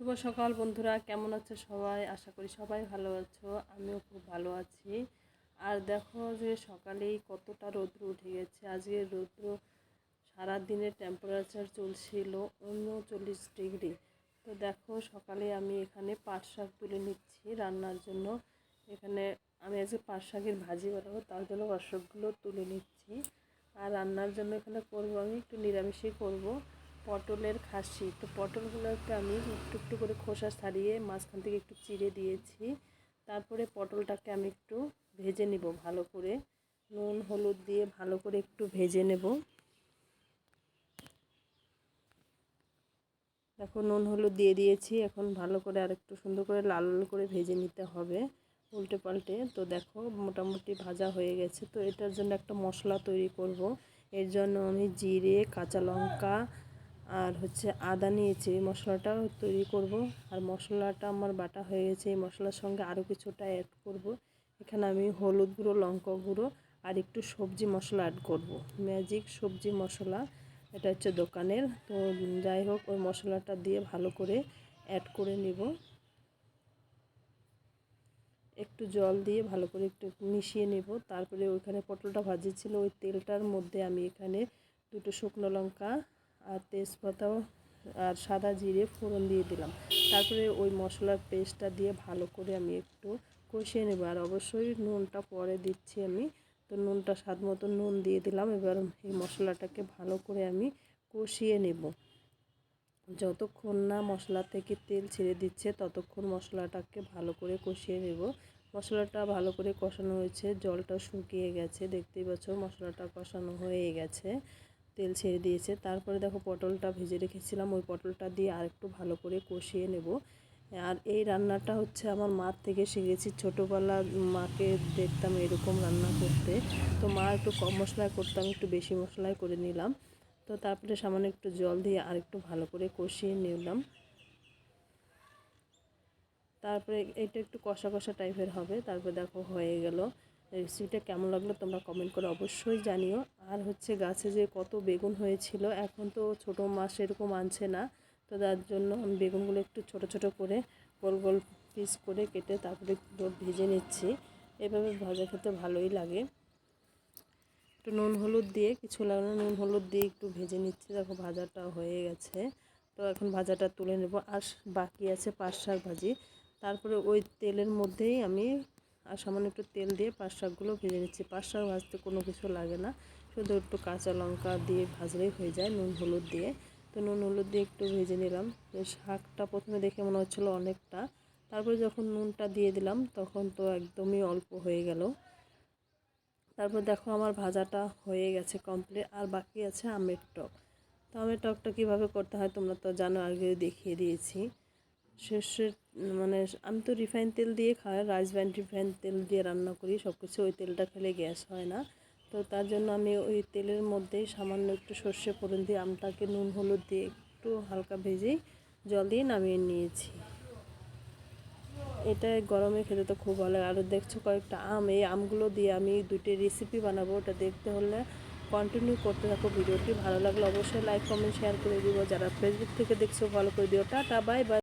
শুভ সকাল বন্ধুরা, কেমন আছো সবাই? আশা করি সবাই ভালো আছো, আমিও খুব ভালো আছি। আর দেখো যে সকালেই কতটা রৌদ্র উঠে গেছে। আজকে রৌদ্র সারা দিনের টেম্পারেচার চলছিল উনচল্লিশ ডিগ্রি। তো দেখো সকালে আমি এখানে পাট শাক তুলে নিচ্ছি রান্নার জন্য। এখানে আমি আজকে পাট শাকের ভাজি বানাবো, তার জন্য পাট শাকগুলো তুলে নিচ্ছি। আর রান্নার জন্য এখানে করব আমি, একটু নিরামিষই করব। পটলের খাসি। তো পটলগুলোকে আমি একটু একটু করে খোসা ছাড়িয়ে মাঝখান থেকে একটু চিড়ে দিয়েছি। তারপরে পটলটাকে আমি একটু ভেজে নেব ভালো করে। নুন, হলুদ দিয়ে ভালো করে একটু ভেজে নেব। দেখো নুন, হলুদ দিয়ে দিয়েছি। এখন ভালো করে আর একটু সুন্দর করে লাল লাল করে ভেজে নিতে হবে উল্টে পাল্টে। তো দেখো মোটামুটি ভাজা হয়ে গেছে। তো এটার জন্য একটা মশলা তৈরি করব। এর জন্য আমি জিরে, কাঁচা লঙ্কা আর হচ্ছে আদা নিয়েছি এই মশলাটা তৈরি করব। আর মশলাটা আমার বাটা হয়ে গেছে, এই মশলার সঙ্গে আরও কিছুটা অ্যাড করব। এখানে আমি হলুদ গুঁড়ো, লঙ্কা গুঁড়ো আর একটু সবজি মশলা অ্যাড করব। ম্যাজিক সবজি মশলা, এটা হচ্ছে দোকানের। তো যাই হোক, ওই মশলাটা দিয়ে ভালো করে অ্যাড করে নেব। একটু জল দিয়ে ভালো করে একটু মিশিয়ে নেব। তারপরে ওইখানে পটলটা ভাজি ছিল, ওই তেলটার মধ্যে আমি এখানে দুটো শুকনো লঙ্কা আর তেজপাতাও আর সাদা জিরে ফোড়ন দিয়ে দিলাম। তারপরে ওই মশলার পেস্টটা দিয়ে ভালো করে আমি একটু কষিয়ে নেব। আর অবশ্যই নুনটা পরে দিচ্ছি আমি। তো নুনটা স্বাদ মতো নুন দিয়ে দিলাম। এবার এই মশলাটাকে ভালো করে আমি কষিয়ে নেব। যতক্ষণ না মশলা থেকে তেল ছেড়ে দিচ্ছে, ততক্ষণ মশলাটাকে ভালো করে কষিয়ে নেব। মশলাটা ভালো করে কষানো হয়েছে। জলটা শুকিয়ে গেছে। দেখতেই পাচ্ছ মশলাটা কষানো হয়ে গেছে। তেল ছেড়ে দিয়েছে। তারপরে দেখো পটলটা ভেজে রেখেছিলাম। ওই পটলটা দিয়ে আরেকটু ভালো করে কষিয়ে নেব। আর এই রান্নাটা হচ্ছে আমার মার থেকে শিখেছি। ছোটোবেলা মাকে দেখতাম এরকম রান্না করতে। তো মা একটু কম মশলায় করতাম একটু বেশি মশলায় করে নিলাম। তো তারপরে সামান্য একটু জল দিয়ে আর একটু ভালো করে কষিয়ে নিলাম। তারপরে এটা একটু কষা কষা টাইপের হবে। তারপরে দেখো হয়ে গেল। রেসিপিটা কেমন লাগল তোমরা কমেন্ট করে অবশ্যই জানিও। আর হচ্ছে গাছে যে কত বেগুন হয়েছিল, এখন তো ছোটো মাছ এরকম আনছে না। তো তার জন্য আমি বেগুনগুলো একটু ছোট ছোট করে গোল গোল পিস করে কেটে তারপরে ভেজে নিচ্ছি। এভাবে ভাজা খেতে ভালোই লাগে। একটু নুন হলুদ দিয়ে, কিছু লাগল নুন হলুদ দিয়ে একটু ভেজে নিচ্ছি। দেখো ভাজাটা হয়ে গেছে। তো এখন ভাজাটা তুলে নেব। আর বাকি আছে পাঁচ শাক ভাজি। তারপরে ওই তেলের মধ্যেই আমি আর সামান্য একটু তেল দিয়ে পাঁচ শাকগুলো ভেজে নিচ্ছি। পাঁচ শাক ভাজতে কোনো কিছু লাগে না। শুধু একটু কাঁচা লঙ্কা দিয়ে ভাজলেই হয়ে যায়, নুন, হলুদ দিয়ে। তো নুন, হলুদ দিয়ে একটু ভেজে নিলাম। শাকটা প্রথমে দেখে মনে হচ্ছিল অনেকটা। তারপরে যখন নুনটা দিয়ে দিলাম, তখন তো একদমই অল্প হয়ে গেল। তারপর দেখো আমার ভাজাটা হয়ে গেছে কমপ্লিট আর বাকি আছে আমের টক। তো আমের টকটা কীভাবে করতে হয় তোমরা তো জানো, আগে দেখিয়ে দিয়েছি। সর্ষের মানে আমি তো রিফাইন তেল দিয়ে খাই রাইস ব্যান্ড রিফাইন তেল দিয়ে রান্না করি সব কিছু ওই তেলটা খেলে গ্যাস হয় না। তো তার জন্য আমি ওই তেলের মধ্যেই সামান্য একটু সর্ষে ফোড়ন দিয়ে আমটাকে নুন, হলুদ দিয়ে একটু হালকা ভেজেই জল দিয়ে নামিয়ে নিয়েছি। এটা গরমে খেতে তো খুব ভালো লাগে। আর দেখছ কয়েকটা আম, এই আমগুলো দিয়ে আমি দুটি রেসিপি বানাবো। ওটা দেখতে হলে কন্টিনিউ করতে থাকো ভিডিওটি। ভালো লাগলে অবশ্যই লাইক কমেন্ট শেয়ার করে দিব যারা ফেসবুক থেকে দেখছ ফলো করে দিও। Tata bye bye